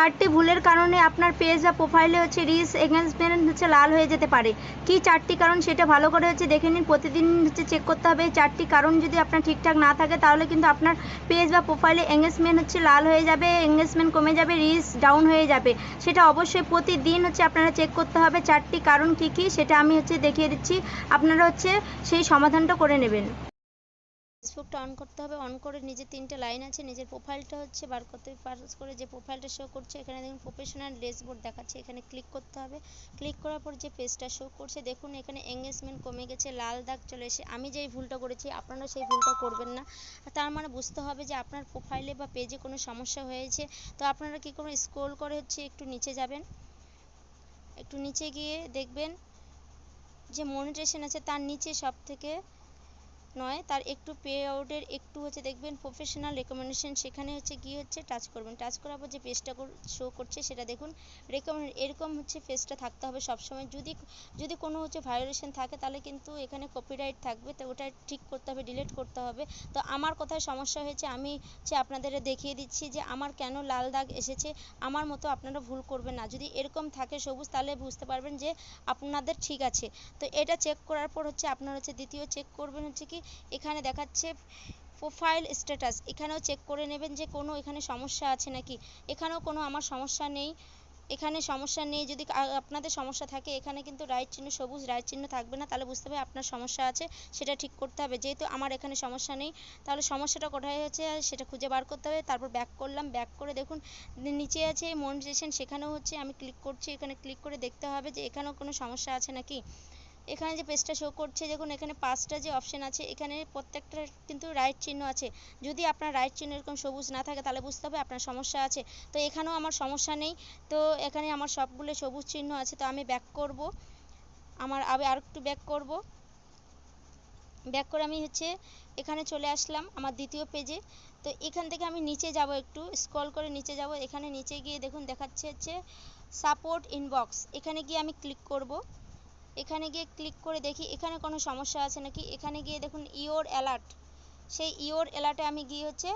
চারটি ভুলের কারণে আপনার পেজ বা প্রোফাইলে হচ্ছে রিস এঙ্গেজমেন্ট হচ্ছে লাল হয়ে যেতে পারে। কি চারটি কারণ সেটা ভালো করে হচ্ছে দেখে নিন। প্রতিদিন হচ্ছে চেক করতে হবে। এই চারটি কারণ যদি আপনার ঠিকঠাক না থাকে, তাহলে কিন্তু আপনার পেজ বা প্রোফাইলে এঙ্গেজমেন্ট হচ্ছে লাল হয়ে যাবে এঙ্গেজমেন্ট কমে যাবে রিস ডাউন হয়ে যাবে। সেটা অবশ্যই প্রতিদিন হচ্ছে আপনারা চেক করতে হবে। চারটি কারণ কী কী সেটা আমি হচ্ছে দেখিয়ে দিচ্ছি। আপনারা হচ্ছে সেই সমাধানটা করে নেবেন। ফেসবুকটা অন করতে হবে অন করে নিজের তিনটে লাইন আছে, নিজের প্রোফাইলটা হচ্ছে বার করতে পারস করে যে প্রোফাইলটা শো করছে, এখানে দেখুন প্রফেশনাল ড্যাশবোর্ড দেখাচ্ছে, এখানে ক্লিক করতে হবে ক্লিক করার পর যে পেজটা শো করছে, দেখুন এখানে এঙ্গেজমেন্ট কমে গেছে, লাল দাগ চলে এসে, আমি যেই ভুলটা করেছি আপনারা সেই ভুলটা করবেন না। তার মানে বুঝতে হবে যে আপনার প্রোফাইলে বা পেজে কোনো সমস্যা হয়েছে, তো আপনারা কী করবেন স্ক্রোল করে হচ্ছে একটু নিচে যাবেন, একটু নিচে গিয়ে দেখবেন যে মনিটেশন আছে, তার নিচে সব থেকে নয়, তার একটু পে আউটের একটু হচ্ছে দেখবেন প্রফেশনাল রেকমেন্ডেশন সেখানে হচ্ছে গিয়ে হচ্ছে টাচ করবেন। টাচ করার পর যে পেজটা শো করছে সেটা দেখুন রেকমেন্ড এরকম হচ্ছে পেজটা থাকতে হবে সবসময়। যদি যদি কোনো হচ্ছে ভায়োলেশন থাকে তাহলে কিন্তু এখানে কপিরাইট থাকবে, তো ওটা ঠিক করতে হবে ডিলিট করতে হবে। তো আমার কোথায় সমস্যা হয়েছে, আমি হচ্ছে আপনাদের দেখিয়ে দিচ্ছি যে আমার কেন লাল দাগ এসেছে, আমার মতো আপনারা ভুল করবেন না। যদি এরকম থাকে সবুজ, তাহলে বুঝতে পারবেন যে আপনাদের ঠিক আছে। তো এটা চেক করার পর হচ্ছে আপনারা হচ্ছে দ্বিতীয় চেক করবেন হচ্ছে কি এখানে দেখাচ্ছে প্রোফাইল স্ট্যাটাস এখানেও চেক করে নেবেন যে কোনো এখানে সমস্যা আছে নাকি। এখানেও কোনো আমার সমস্যা নেই। এখানে সমস্যা নেই। যদি আপনাদের সমস্যা থাকে, এখানে কিন্তু রাইট চিহ্ন, সবুজ রাইট চিহ্ন থাকবে না। তাহলে বুঝতে হবে আপনার সমস্যা আছে, সেটা ঠিক করতে হবে। যেহেতু আমার এখানে সমস্যা নেই, তাহলে সমস্যাটা কোথায় হচ্ছে? সেটা খুঁজে বার করতে হবে। তারপর ব্যাক করলাম। ব্যাক করে দেখুন নিচে আছে মনিটাইজেশন সেখানেও হচ্ছে আমি ক্লিক করছি। এখানে ক্লিক করে দেখতে হবে যে এখানেও কোনো সমস্যা আছে নাকি? এখানে যে পেজটা শো করছে, দেখুন, এখানে পাঁচটা যে অপশন আছে, এখানে প্রত্যেকটার কিন্তু রাইট চিহ্ন আছে। যদি আপনার রাইট চিহ্ন এরকম সবুজ না থাকে, তাহলে বুঝতে হবে আপনার সমস্যা আছে। তো এখানেও আমার সমস্যা নেই। তো এখানে আমার সবগুলো সবুজ চিহ্ন আছে, তো আমি ব্যাক করব। আমার আবার আরেকটু ব্যাক করব। ব্যাক করে আমি হচ্ছে এখানে চলে আসলাম, আমার দ্বিতীয় পেজে তো এখান থেকে আমি নিচে যাব একটু স্ক্রল করে নিচে যাব। এখানে নিচে গিয়ে দেখুন, দেখাচ্ছে হচ্ছে সাপোর্ট ইনবক্স এখানে গিয়ে আমি ক্লিক করব। এখানে গিয়ে ক্লিক করে দেখি, এখানে কোনো সমস্যা আছে নাকি? এখানে গিয়ে দেখুন ইওর অ্যালার্ট সেই ইওর অ্যালার্টে আমি গিয়ে হচ্ছে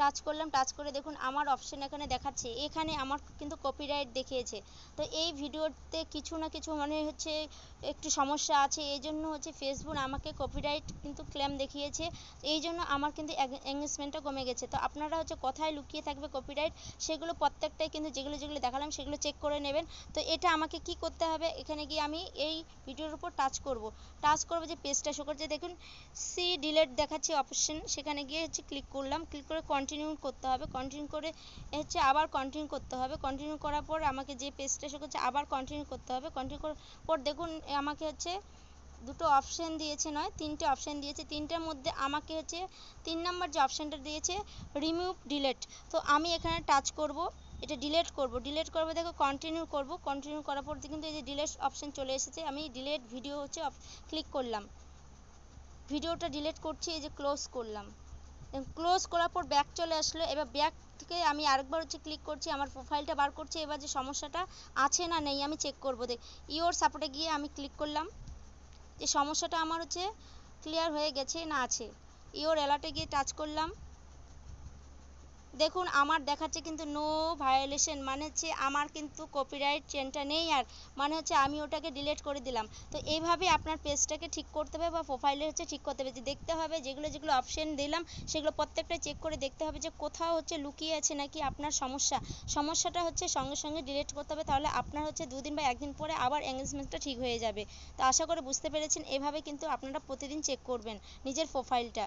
টাচ করলাম টাচ করে দেখুন আমার অপশন এখানে দেখাচ্ছে। এখানে আমার কিন্তু কপিরাইট দেখিয়েছে। তো এই ভিডিওতে কিছু না কিছু মানে হচ্ছে একটু সমস্যা আছে। এই জন্য হচ্ছে ফেসবুক আমাকে কপিরাইট কিন্তু ক্লেম দেখিয়েছে। এই জন্য আমার কিন্তু এঙ্গেজমেন্টটা কমে গেছে। তো আপনারা হচ্ছে কোথায় লুকিয়ে থাকবে কপিরাইট সেগুলো প্রত্যেকটাই কিন্তু যেগুলো যেগুলো দেখালাম, সেগুলো চেক করে নেবেন। তো এটা আমাকে কি করতে হবে? এখানে গিয়ে আমি এই ভিডিওর উপর টাচ করব। টাচ করব যে পেজটা শো করছে। দেখুন সি ডিলেট দেখাচ্ছে অপশন সেখানে গিয়ে হচ্ছে ক্লিক করলাম। ক্লিক করে কন্টিনিউ করতে হবে কন্টিনিউ করে হচ্ছে আবার কন্টিনিউ করতে হবে কন্টিনিউ করার পর আমাকে যে পেজটা শো করছে আবার কন্টিনিউ করতে হবে কন্টিনিউ করার পর দেখুন আমাকে হচ্ছে দুটো অপশন দিয়েছে নয়, তিনটে অপশন দিয়েছে, তিনটার মধ্যে আমাকে হচ্ছে তিন নম্বর যে অপশনটা দিয়েছে রিমুভ ডিলেট তো আমি এখানে টাচ করব, এটা ডিলেট করব ডিলেট করব দেখো কন্টিনিউ করব কন্টিনিউ করার পর কিন্তু এই যে ডিলেট অপশন চলে এসেছে, আমি ডিলেট ভিডিও হচ্ছে ক্লিক করলাম ভিডিওটা ডিলেট করছি, এই যে ক্লোজ করলাম। ক্লোজ করার পর ব্যাক চলে আসলো। এবার ব্যাক থেকে আমি আরেকবার হচ্ছে ক্লিক করছি, আমার প্রোফাইলটা বার করছি, এবার যে সমস্যাটা আছে না নেই, আমি চেক করব। দেখ ইওর সাপোর্টে গিয়ে আমি ক্লিক করলাম। যে সমস্যাটা আমার হচ্ছে ক্লিয়ার হয়ে গেছে না আছে ইওর অ্যালার্টে গিয়ে টাচ করলাম। দেখুন, আমার দেখাচ্ছে কিন্তু নো ভায়োলেশন মানে হচ্ছে আমার কিন্তু কপিরাইট চেনটা নেই আর মানে হচ্ছে আমি ওটাকে ডিলিট করে দিলাম। তো এইভাবে আপনার পেজটাকে ঠিক করতে হবে বা প্রোফাইলে হচ্ছে ঠিক করতে হবে। যে দেখতে হবে, যেগুলো যেগুলো অপশন দিলাম, সেগুলো প্রত্যেকটা চেক করে দেখতে হবে যে কোথাও হচ্ছে লুকিয়ে আছে নাকি আপনার সমস্যা। সমস্যাটা হচ্ছে সঙ্গে সঙ্গে ডিলিট করতে হবে, তাহলে আপনার হচ্ছে দুদিন বা একদিন পরে আবার এঙ্গেজমেন্টটা ঠিক হয়ে যাবে। তো আশা করে বুঝতে পেরেছেন, এভাবে কিন্তু আপনারা প্রতিদিন চেক করবেন নিজের প্রোফাইলটা